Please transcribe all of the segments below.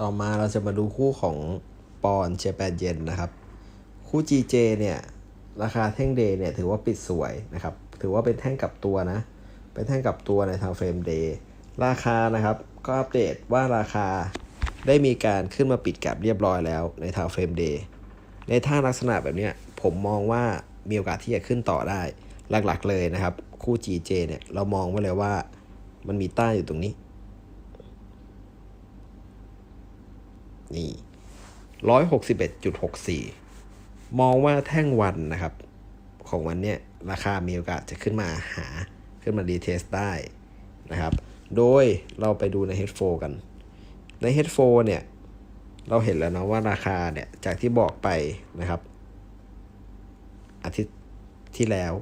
ต่อมาเราจะมาดูคู่ของปอนเจแปนเยนนะครับ คู่ GJ เนี่ย ราคาแท่งเดย์เนี่ยถือว่าปิดสวยนะครับ ถือว่าเป็นแท่งกลับตัวนะ เป็นแท่งกลับตัวในทางเฟรมเดย์ราคานะครับ ก็อัปเดตว่าราคาได้มีการขึ้นมาปิดแกับเรียบร้อยแล้วในทางเฟรมเดย์ในท่าลักษณะแบบเนี้ยผมมองว่ามีโอกาสที่จะขึ้นต่อได้หลักๆเลยนะครับ คู่ GJ เนี่ยเรามองไว้เลยว่ามันมีต้านอยู่ตรงนี้ นี่ร้อยหกสิบเอ็ดจุดหกสี่มองว่าแท่งวันนะครับ ของวันเนี้ยราคามีโอกาสจะขึ้นมาหาขึ้นมาดีเทสได้นะครับ โดยเราไปดูใน H4 กัน ใน H4 เนี่ย เราเห็นแล้วนะว่าราคาเนี่ย จากที่บอกไปนะครับ อาทิตย์ที่แล้ว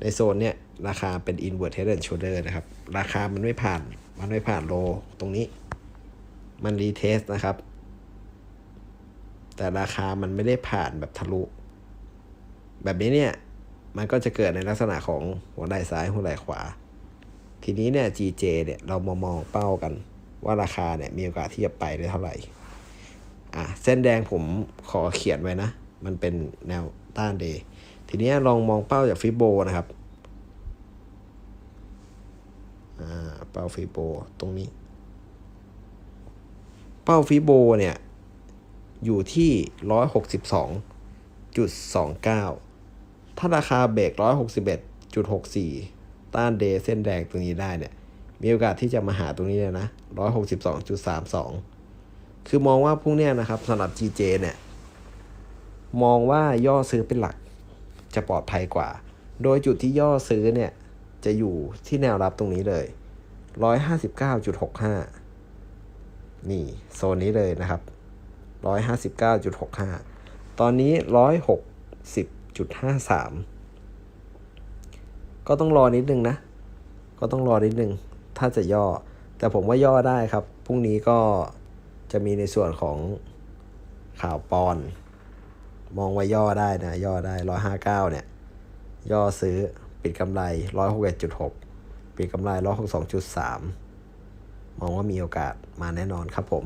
ในโซนเนี่ยราคาเป็น invert head and shoulder นะครับ ราคามันไม่ผ่าน มันไม่ผ่านโลตรงนี้ มันรีเทสนะครับ แต่ราคามันไม่ได้ผ่านแบบทะลุ แบบนี้เนี่ย มันก็จะเกิดในลักษณะของหัวไหล่ซ้ายหัวไหล่ขวา ทีนี้เนี่ย GJ เนี่ยเรามามองเป้ากัน ว่าราคาเนี่ยมีโอกาสที่จะไปได้เท่าไหร่ อะ เส้นแดงผมขอเขียนไว้นะ มันเป็นแนวต้านเดย์ทีนี้ลองมองเป้าจากฟิโบนะครับ อ่า เป้าฟิโบตรงนี้ เป้าฟิโบเนี่ยอยู่ที่ 162.29 ถ้าราคาเบรก161.64 ต้านเดย์เส้นแดงตรงนี้ได้เนี่ย มีโอกาสที่จะมาหาตรงนี้เลยนะ 162.32 คือมองว่าพวกเนี้ยนะครับสำหรับ GJ เนี่ย มองว่าย่อซื้อเป็นหลักจะปลอดภัยกว่า โดยจุดที่ย่อซื้อเนี่ย จะอยู่ที่แนวรับตรงนี้เลย 159.65 นี่ โซนนี้เลยนะครับ 159.65 ตอนนี้ 160.53 ก็ต้องรอนิดนึงนะ ก็ต้องรอนิดนึง ถ้าจะย่อ แต่ผมว่าย่อได้ครับ พรุ่งนี้ก็จะมีในส่วนของข่าวปอน มองว่าย่อได้นะ ย่อได้ 159 เนี่ย ย่อซื้อปิดกำไร 161.6 ปิดกำไร 162.3 มองว่ามีโอกาสมาแน่นอนครับผม